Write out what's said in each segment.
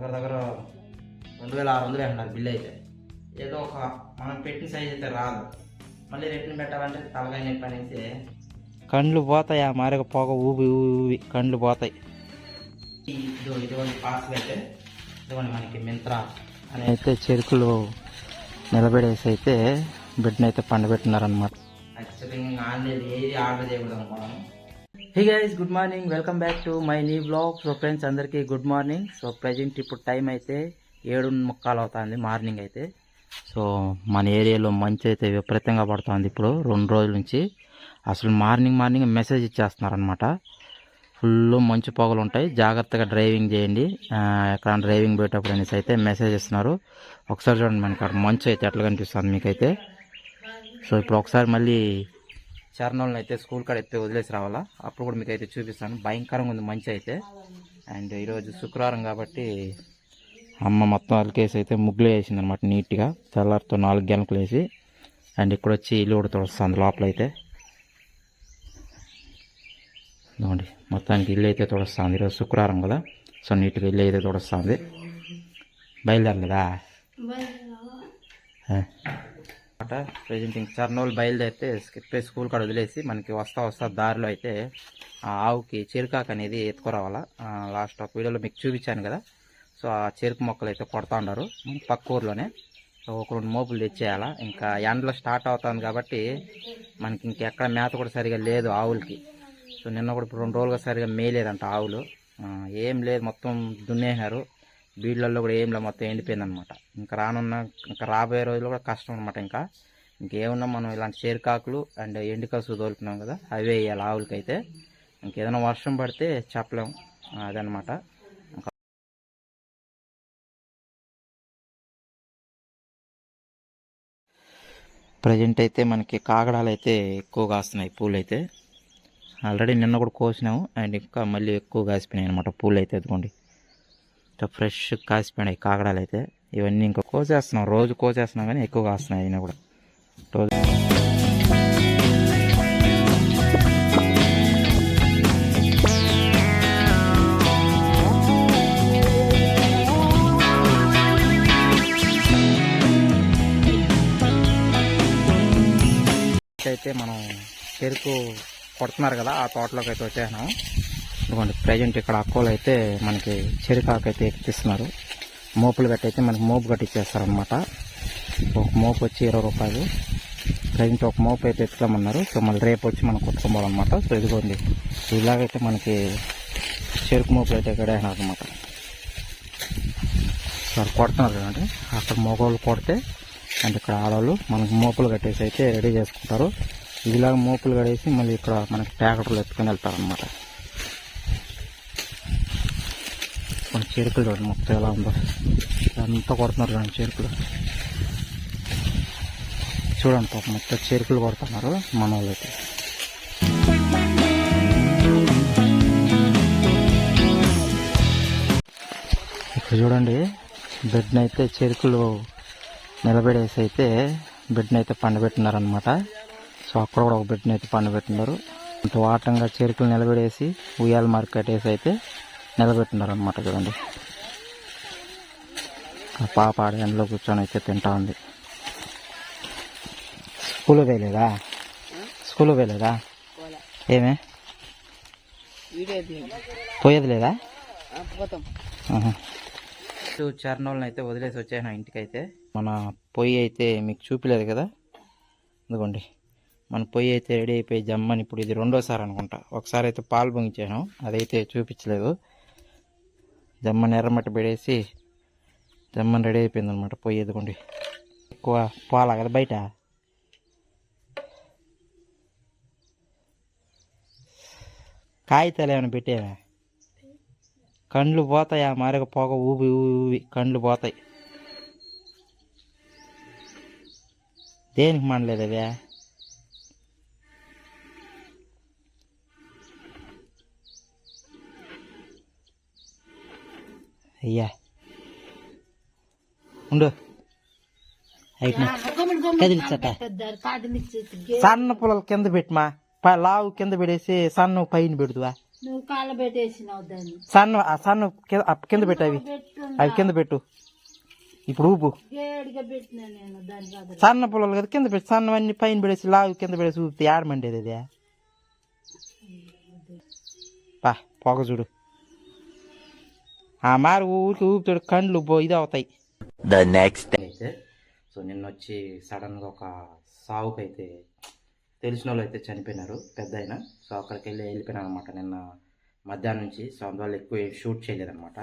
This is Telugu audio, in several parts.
దగ్గర దగ్గర రెండు వేల ఆరు వందలు అంటున్నారు బిల్ అయితే. ఏదో ఒక మనం పెట్టిన సైజ్ అయితే రాదు. మళ్ళీ రిటర్న్ పెట్టాలంటే తలకాయ నొప్పి అనేసి కండ్లు పోతాయి? ఆ మారిగా పొగ ఊబి ఊబి కండ్లు పోతాయి. ఇదో ఇటువంటి పార్సల్ అయితే. ఇదిగోండి మనకి మింత్రా అని అయితే చెరుకులు నిలబెడేసి అయితే బిడ్డను అయితే పండబెట్టున్నారనమాట ఖచ్చితంగా ఆన్లైన్ ఏది ఆర్డర్ చేయకూడదు అనుకున్నాను hi guys good morning welcome back to my new blog so friends అందరికీ గుడ్ మార్నింగ్ సో ప్రజెంట్ ఇప్పుడు టైం అయితే ఏడు ముక్కాలు అవుతుంది మార్నింగ్ అయితే. సో మన ఏరియాలో మంచి అయితే విపరీతంగా పడుతుంది ఇప్పుడు రెండు రోజుల నుంచి. అసలు మార్నింగ్ మార్నింగ్ మెసేజ్ ఇచ్చేస్తున్నారనమాట ఫుల్ మంచు పొగలు ఉంటాయి. జాగ్రత్తగా డ్రైవింగ్ చేయండి. ఎక్కడ డ్రైవింగ్ పోయేటప్పుడు అనేసి అయితే మెసేజ్ ఇస్తున్నారు. ఒకసారి చూడండి మనకి అక్కడ మంచు అయితే ఎట్లా కనిపిస్తుంది మీకైతే. సో ఇప్పుడు ఒకసారి మళ్ళీ చరణాలను అయితే స్కూల్ కాడ ఎత్తే వదిలేసి రావాలా? అప్పుడు కూడా మీకు అయితే చూపిస్తాను. భయంకరంగా ఉంది మంచి అయితే. అండ్ ఈరోజు శుక్రవారం కాబట్టి అమ్మ మొత్తం అలికేసి అయితే ముగ్గులు వేసింది అనమాట నీట్గా. తెల్లారితో నాలుగు గెలకలు వేసి అండ్ ఇక్కడ వచ్చి ఇల్లు కూడా తుడుస్తుంది లోపల అయితే ఇదిగోండి మొత్తానికి ఇల్లు అయితే తుడుస్తుంది. ఈరోజు శుక్రవారం కదా సో నీట్గా ఇల్లు అయితే తుడుస్తుంది. బయలుదేరలేదా? అనమాట ప్రజెంట్ ఇంక చర్నోలు బయలుదేరితే స్కిప్ స్కూల్ కాడ వదిలేసి మనకి వస్తా వస్తా దారిలో అయితే ఆ ఆవుకి చెరుకాకు అనేది ఎత్తుకురావాలా. లాస్ట్ ఒక వీడియోలో మీకు చూపించాను కదా. సో ఆ చెరుకు మొక్కలు అయితే కొడతా ఉన్నారు. పక్క ఊర్లోనే ఒక రెండు మోపులు తెచ్చేయాలా. ఇంకా ఎండలో స్టార్ట్ అవుతుంది కాబట్టి మనకి ఇంకెక్కడ మేత కూడా సరిగా లేదు ఆవులకి. సో నిన్న కూడా ఇప్పుడు రెండు రోజులుగా సరిగా మేయలేదంట ఆవులు. ఏం లేదు మొత్తం దున్నేసినారు. బీడ్లలో కూడా ఏం మొత్తం ఎండిపోయింది అనమాట ఇంకా రానున్న ఇంకా రాబోయే రోజుల్లో కూడా కష్టం అనమాట ఇంకా. ఇంకేమున్నా మనం ఇలాంటి చేరుకాకులు అండ్ ఎండుకసు తోలుకున్నాం కదా అవే వేయాలి ఆవులకైతే. అయితే ఇంకేదైనా వర్షం పడితే చెప్పలేం. అదనమాట ప్రజెంట్ అయితే మనకి కాగడాలు అయితే ఎక్కువ కాస్తున్నాయి పూలు అయితే ఆల్రెడీ నిన్న కూడా కోసినాము అండ్ ఇంకా మళ్ళీ ఎక్కువ కాసిపోయినాయి అనమాట పూలు అయితే ఎదుకోండి ఇట్లా ఫ్రెష్ కాసిపోయినాయి కాగడాలు అయితే ఇవన్నీ ఇంకా కోసేస్తున్నాం రోజు కోసేస్తున్నాం కానీ ఎక్కువ కాస్తున్నాయి అయినా కూడా. రోజు అయితే మనం చెరుకు కొడుతున్నారు కదా ఆ తోటలోకి అయితే వచ్చేసినాం. ఇదిగోండి ప్రజెంట్ ఇక్కడ అక్కోలు అయితే మనకి చెరుకాకు అయితే ఎక్కిస్తున్నారు. మోపులు గట్టయితే అయితే మనకి మోపు గట్టిచ్చేస్తారనమాట ఒక మోపు వచ్చి ఇరవై రూపాయలు. ప్రజెంట్ ఒక మోపు అయితే ఎత్తుకోమన్నారు. సో మళ్ళీ రేపు వచ్చి మనం కొట్టుకోవాలన్నమాట సో ఇదిగోండి ఇలాగైతే మనకి చెరుకు మోపులు అయితే కడేసినారు అనమాట సార్ కొడుతున్నారు కదండి. అక్కడ మోగోళ్ళు కొడితే అండ్ ఇక్కడ ఆడవాళ్ళు మనకి మోపులు కట్టేసి అయితే రెడీ చేసుకుంటారు. ఇలాగ మోపులు గడేసి మళ్ళీ ఇక్కడ మనకి ట్రాక్టర్లు ఎత్తుకొని వెళ్తారనమాట మన చెరుకులు చూడండి మొత్తం ఎలా ఉందో. అంతా కొడుతున్నారు చూడండి చెరుకులు. చూడండి పాప మొత్తం చెరుకులు కొడుతున్నారు మన వాళ్ళైతే ఇక్కడ చూడండి బెడ్ని అయితే చెరుకులు నిలబెడేసి అయితే బెడ్ని అయితే పండబెట్టినారనమాట సో అక్కడ కూడా ఒక బెడ్ని అయితే పండబెట్టినారు. వాటంగా చెరుకులు నిలబెడేసి ఉయ్యాల మార్కెట్ వేసి అయితే నిలబెట్టినారు అనమాట చూడండి ఆ పాప ఆడ ఎండలో కూర్చొని అయితే తింటా ఉంది. స్కూల్ వేయలేదా స్కూల్ వేయలేదా ఏమే? పోయేది లేదా. చరణాలను అయితే వదిలేసి వచ్చాను ఇంటికి అయితే మన పొయ్యి అయితే మీకు చూపిలేదు కదా? ఇదిగోండి. మన పొయ్యి అయితే రెడీ అయిపోయి జమ్మని ఇప్పుడు ఇది రెండోసారి అనుకుంటా. ఒకసారి అయితే పాలు పొంగిచ్చాను అదైతే చూపించలేదు. జమ్మని ఎర్రమట్టి పెడేసి జమ్మని రెడీ అయిపోయింది అనమాట పొయ్యి ఇదిగోండి ఎక్కువ పోలా కదా బయట? కాగితాలు ఏమైనా పెట్టేవా? కండ్లు పోతాయి? ఆ మారిగ పొగ ఊబి ఊబి కండ్లు పోతాయి. దేనికి మనలేదు అదే అయ్యా. ఉండు. కదిలిచ్చట సన్న పొలాలు కింద పెట్టుమా? ప- లావు కింద పెడేసి సన్న పైన పెడుతువా? సన్న సన్న కింద పెట్టావి పెట్టుండు అవి. కింద పెట్టు. ఇప్పుడు ఊపు. సన్న పొలాలు కదా కింద పెట్టి. సన్నవన్నీ పైన పెడేసి లావు కింద పెడేసి ఊపితే ఆడమండేది అది పా పొగ చూడు. ఆ మారు ఊరికి ఊపుతాడు కండ్లు అవుతాయి The next అయితే సో నిన్న వచ్చి సడన్గా ఒక సావుకైతే తెలిసిన వాళ్ళు అయితే చనిపోయినారు పెద్ద అయినా సో అక్కడికి వెళ్ళి వెళ్ళిపోయినాను అనమాట నిన్న మధ్యాహ్నం నుంచి సో అందువల్ల ఎక్కువ ఏం షూట్ చేయలేదన్నమాట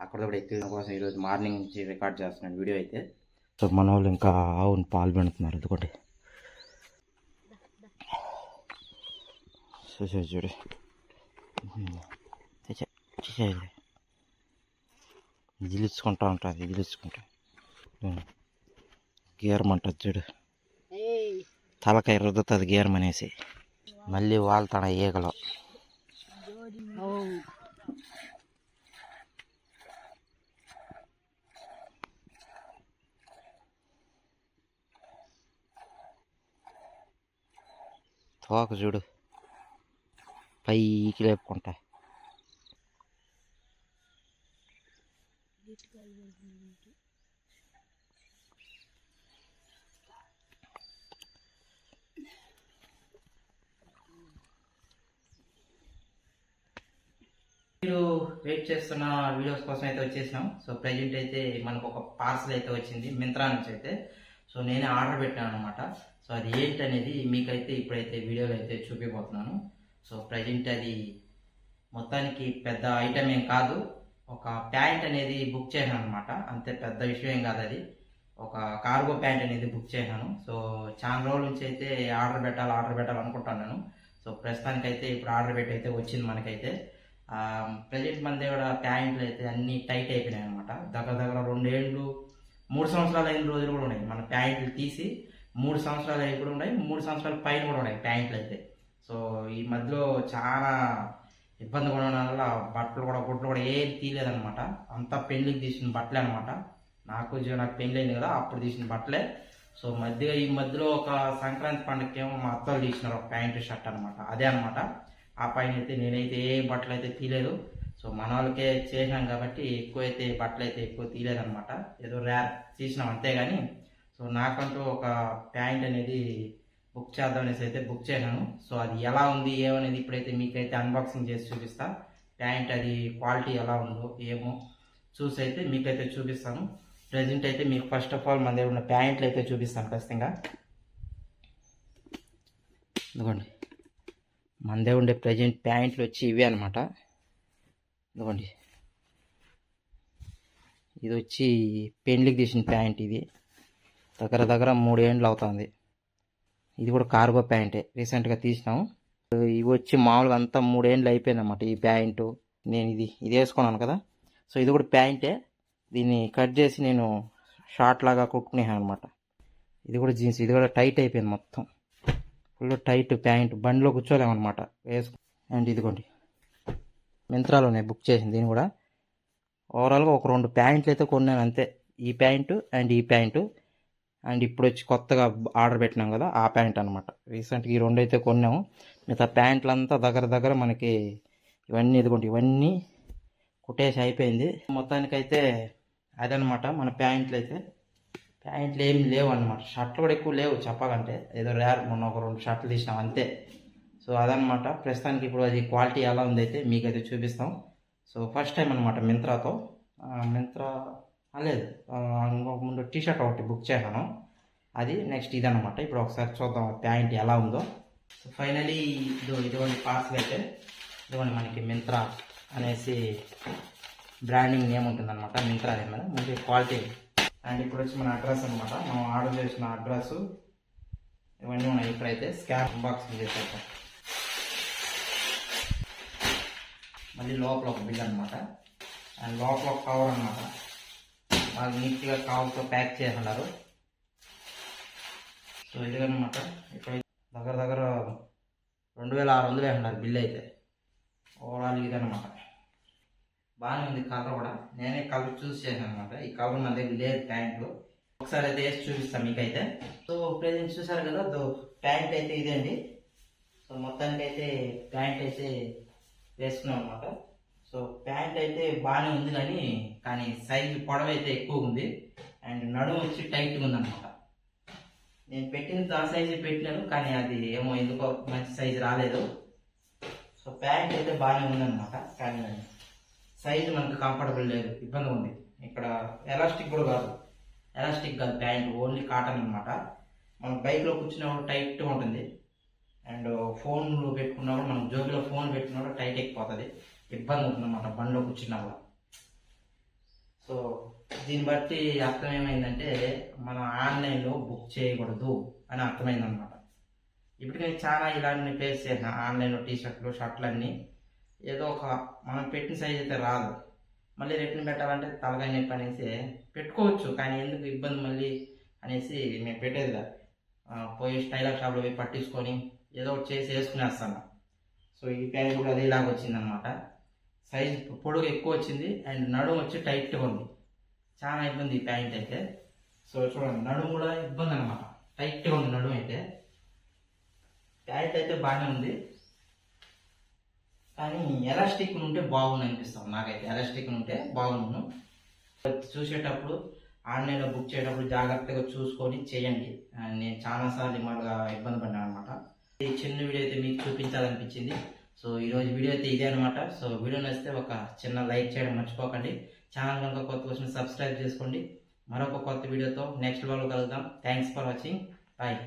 అక్కడ కూడా ఎక్కువ కోసం ఈరోజు మార్నింగ్ నుంచి రికార్డ్ చేస్తున్నాను వీడియో అయితే సో మన వాళ్ళు ఇంకా ఆవును పాలు పెడుతున్నారు ఎందుకంటే సో చూడు చూడు ఇదిలిచ్చుకుంటా ఉంటుంది ఇదిలిచ్చుకుంటా గీరమంటుంది చూడు. తలకాయ రుద్దుతుంది గీరం అనేసి. మళ్ళీ వాళ్తాడ ఈగలు. తోక చూడు. పైకి లేపుకుంటా. మీరు వెయిట్ చేస్తున్న వీడియోస్ కోసం అయితే వచ్చేసినాం. సో ప్రజెంట్ అయితే మనకు ఒక పార్సల్ అయితే వచ్చింది. మింత్రా నుంచి అయితే. సో నేనే ఆర్డర్ పెట్టాను అనమాట సో అది ఏంటనేది మీకైతే ఇప్పుడైతే వీడియోలో అయితే చూపిపోతున్నాను. సో ప్రజెంట్ అది మొత్తానికి పెద్ద ఐటమ్ ఏం కాదు. ఒక ప్యాంట్ అనేది బుక్ చేశాను అనమాట అంతే పెద్ద విషయం కాదు అది ఒక కార్గో ప్యాంట్ అనేది బుక్ చేశాను. సో చాలా రోజుల నుంచి అయితే ఆర్డర్ పెట్టాలి ఆర్డర్ పెట్టాలి అనుకుంటున్నాను సో ప్రస్తుతానికైతే ఇప్పుడు ఆర్డర్ పెట్టి అయితే వచ్చింది మనకైతే. ప్రజెంట్ మన దగ్గర ప్యాంట్లు అయితే అన్ని టైట్ అయిపోయినాయి అనమాట దగ్గర దగ్గర రెండేళ్ళు మూడు సంవత్సరాలు అయిన రోజులు కూడా ఉన్నాయి. మన ప్యాంట్లు తీసి మూడు సంవత్సరాలు అయి కూడా ఉన్నాయి. మూడు సంవత్సరాల పైన కూడా ఉన్నాయి ప్యాంట్లు అయితే. సో ఈ మధ్యలో చాలా ఇబ్బంది కూడా ఉండడం వల్ల బట్టలు కూడా గుడ్లు కూడా ఏం తీయలేదనమాట అంతా పెళ్ళికి తీసిన బట్టలే అనమాట నాకు నాకు పెళ్ళి అయింది కదా అప్పుడు తీసిన బట్టలే. సో మధ్య ఈ మధ్యలో ఒక సంక్రాంతి పండుగకేమో మా అత్తలు తీసినారు ఒక ప్యాంట్ షర్ట్ అనమాట అదే అనమాట ఆ పైన అయితే నేనైతే ఏ బట్టలు అయితే తీయలేదు. సో మన వాళ్ళకే చేసినాం కాబట్టి ఎక్కువ అయితే బట్టలు అయితే ఎక్కువ తీయలేదనమాట ఏదో ర్యాప్ తీసినాం అంతేగాని. సో నాకంటూ ఒక ప్యాంట్ అనేది బుక్ చేద్దాం అనేసి అయితే బుక్ చేశాను. సో అది ఎలా ఉంది ఏమనేది ఇప్పుడైతే మీకైతే అన్బాక్సింగ్ చేసి చూపిస్తా. ప్యాంట్ అది క్వాలిటీ ఎలా ఉందో ఏమో చూసి అయితే మీకైతే చూపిస్తాను. ప్రజెంట్ అయితే మీకు ఫస్ట్ ఆఫ్ ఆల్ మన దగ్గర ఉన్న ప్యాంట్లు అయితే చూపిస్తాను ఖచ్చితంగా. ఇదిగోండి. మన దగ్గర ఉండే ప్రజెంట్ ప్యాంట్లు వచ్చి ఇవే అనమాట ఇదిగోండి. ఇది వచ్చి పెండ్లికి తీసిన ప్యాంట్ ఇది. దగ్గర దగ్గర మూడేండ్లు అవుతుంది. ఇది కూడా కార్గో ప్యాంటే. రీసెంట్గా తీసినాము ఇవి వచ్చి మామూలుగా అంతా మూడేండ్లు అయిపోయింది అన్నమాట ఈ ప్యాంటు. నేను ఇది ఇది వేసుకున్నాను కదా. సో ఇది కూడా ప్యాంటే. దీన్ని కట్ చేసి నేను షార్ట్ లాగా కుట్టుకునేసాను అనమాట ఇది కూడా జీన్స్ ఇది కూడా టైట్ అయిపోయింది మొత్తం. Full tight pant. బండిలో కూర్చోలేమన్నమాట వేసుకు అండ్ ఇదిగోండి. మింత్రాలోనే బుక్ చేసింది దీన్ని కూడా. ఓవరాల్గా ఒక రెండు ప్యాంట్లు అయితే కొన్నాను అంతే. ఈ ప్యాంటు అండ్ ఈ ప్యాంటు. అండ్ ఇప్పుడు వచ్చి కొత్తగా ఆర్డర్ పెట్టినాం కదా ఆ ప్యాంట్ అనమాట రీసెంట్గా ఈ రెండు అయితే కొన్నాము మిగతా ప్యాంట్లు అంతా దగ్గర దగ్గర మనకి ఇవన్నీ ఇదిగోండి ఇవన్నీ కుట్టేసి అయిపోయింది. మొత్తానికైతే అదనమాట మన ప్యాంట్లు అయితే ప్యాంట్లు ఏం లేవు అనమాట షర్ట్లు కూడా ఎక్కువ లేవు చెప్పాలంటే. ఏదో రేర్ మొన్న ఒక రెండు షర్ట్లు తీసినాం అంతే. సో అదనమాట ప్రస్తుతానికి ఇప్పుడు అది క్వాలిటీ ఎలా ఉంది అయితే మీకైతే చూపిస్తాం. సో ఫస్ట్ టైం అనమాట మింత్రాతో. మింత్రా లేదు. ఆ, ఇంకొక ముందు టీ షర్ట్ ఒకటి బుక్ చేశాను. అది నెక్స్ట్ ఇదనమాట ఇప్పుడు ఒకసారి చూద్దాం ప్యాంట్ ఎలా ఉందో. సో ఫైనలీ ఇదో ఇదిగోండి పార్సల్ అయితే. ఇదిగోండి మనకి మింత్రా అనేసి బ్రాండింగ్ నేమ్ ఉంటుందన్నమాట. మింత్రా నేమ్ మీద మంచి క్వాలిటీ. అండ్ ఇప్పుడు వచ్చి మన అడ్రస్ అనమాట మనం ఆర్డర్ చేసిన అడ్రస్. ఇవన్నీ ఉన్నాయి ఇక్కడైతే స్కాన్ బాక్స్ చేసేద్దాం మళ్ళీ లోపల ఒక బిల్ అనమాట అండ్ లోపల ఒక కవర్ అనమాట బాగా నీట్గా కవర్తో ప్యాక్ చేస్తున్నారు. సో ఇదిగనమాట ఇక్కడ దగ్గర దగ్గర రెండు వేల ఆరు వందలు వేస్తున్నారు బిల్ అయితే. ఓవరాల్ ఇదనమాట. బాగానే ఉంది కలర్ కూడా. నేనే కలర్ చూస్ చేశాను అనమాట ఈ కలర్ మన దగ్గర లేదు ప్యాంట్లు ఒకసారి అయితే వేసి చూపిస్తాను మీకైతే. సో ప్రజెంట్ చూసారు కదా ప్యాంట్ అయితే ఇదండి. సో మొత్తానికి అయితే ప్యాంట్ అయితే వేసుకున్నాం అనమాట సో ప్యాంట్ అయితే బాగానే ఉంది కానీ కానీ సైజు పొడవు అయితే ఎక్కువ ఉంది. అండ్ నడుము వచ్చి టైట్గా ఉందన్నమాట. నేను పెట్టిన ఆ సైజు పెట్టినాను కానీ అది ఏమో ఎందుకో మంచి సైజు రాలేదు. సో ప్యాంట్ అయితే బాగానే ఉందన్నమాట కానీ సైజు మనకు కంఫర్టబుల్ లేదు ఇబ్బంది ఉంది. ఇక్కడ ఎలాస్టిక్ కూడా కాదు. ఎలాస్టిక్ కాదు ప్యాంట్ ఓన్లీ కాటన్ అనమాట మనం బైక్లో కూర్చున్నప్పుడు టైట్గా ఉంటుంది. అండ్ ఫోన్లో పెట్టుకున్నప్పుడు మనం జోబీలో ఫోన్ పెట్టుకున్నప్పుడు టైట్ ఎక్కిపోతుంది ఇబ్బంది ఉందన్నమాట బండ్లో కూర్చున్నా కూర్చున్నప్పుడు సో దీన్ని బట్టి అర్థం ఏమైందంటే మనం ఆన్లైన్లో బుక్ చేయకూడదు అని అర్థమైందనమాట ఇప్పటికే చాలా ఇలాంటి ఫేస్ చేసిన ఆన్లైన్లో టీ షర్ట్లు షర్ట్లు అన్నీ ఏదో ఒక మనం పెట్టిన సైజ్ అయితే రాదు. మళ్ళీ రిటర్న్ పెట్టాలంటే తలకాయ నొప్పి అనేసి పెట్టుకోవచ్చు కానీ ఎందుకు ఇబ్బంది మళ్ళీ అనేసి మేము పెట్టేది పోయి స్టైలర్ షాప్లో పోయి పట్టించుకొని ఏదో ఒకటి చేసి వేసుకునేస్తాను. సో ఈ ప్యాంట్ కూడా అదే ఇలాగ వచ్చిందనమాట సైజ్ పొడుగు ఎక్కువ వచ్చింది అండ్ నడుము వచ్చి టైట్గా ఉంది. చాలా ఇబ్బంది ఈ ప్యాంట్ అయితే. సో చూడండి నడుము కూడా ఇబ్బంది అనమాట టైట్గా ఉంది నడుము అయితే. ప్యాంట్ అయితే బాగానే ఉంది. కానీ ఎలాస్టిక్ ఉంటే బాగుంది అనిపిస్తాం నాకైతే. ఎలాస్టిక్ ఉంటే బాగుండు. చూసేటప్పుడు ఆన్లైన్లో బుక్ చేసేటప్పుడు జాగ్రత్తగా చూసుకొని చేయండి. నేను చాలాసార్లు ఇమాలుగా ఇబ్బంది పడ్డాను అనమాట ఈ చిన్న వీడియో అయితే మీకు చూపించాలనిపించింది. సో ఈరోజు వీడియో అయితే ఇదే అనమాట సో వీడియో నచ్చితే ఒక చిన్న లైక్ చేయడం మర్చిపోకండి. ఛానల్ కనుక కొత్త వచ్చిన సబ్స్క్రైబ్ చేసుకోండి. మరొక కొత్త వీడియోతో నెక్స్ట్ వాళ్ళు కలుద్దాం. Thanks for watching. బాయ్.